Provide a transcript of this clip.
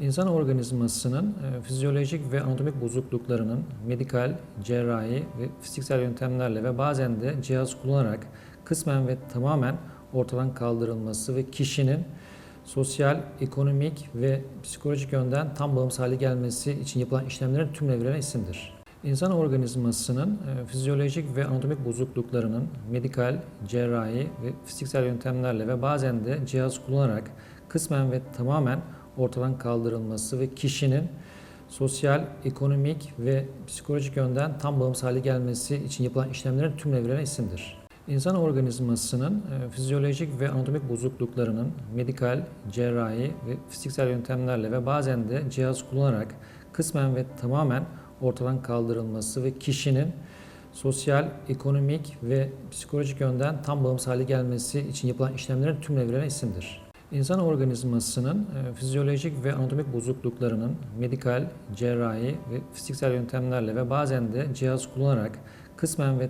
İnsan organizmasının e, fizyolojik ve anatomik bozukluklarının medikal, cerrahi ve fiziksel yöntemlerle ve bazen de cihaz kullanarak kısmen ve tamamen ortadan kaldırılması ve kişinin sosyal, ekonomik ve psikolojik yönden tam bağımsız hale gelmesi için yapılan işlemlerin tümüne verilen isimdir. İnsan organizmasının e, fizyolojik ve anatomik bozukluklarının medikal, cerrahi ve fiziksel yöntemlerle ve bazen de cihaz kullanarak kısmen ve tamamen ortadan kaldırılması ve kişinin sosyal, ekonomik ve psikolojik yönden tam bağımsız hale gelmesi için yapılan işlemlerin tümüne verilen isimdir. İnsan organizmasının e, fizyolojik ve anatomik bozukluklarının medikal, cerrahi ve fiziksel yöntemlerle ve bazen de cihaz kullanarak kısmen ve tamamen ortadan kaldırılması ve kişinin sosyal, ekonomik ve psikolojik yönden tam bağımsız hale gelmesi için yapılan işlemlerin tümüne verilen isimdir. İnsan organizmasının e, fizyolojik ve anatomik bozukluklarının medikal, cerrahi ve fiziksel yöntemlerle ve bazen de cihaz kullanarak kısmen ve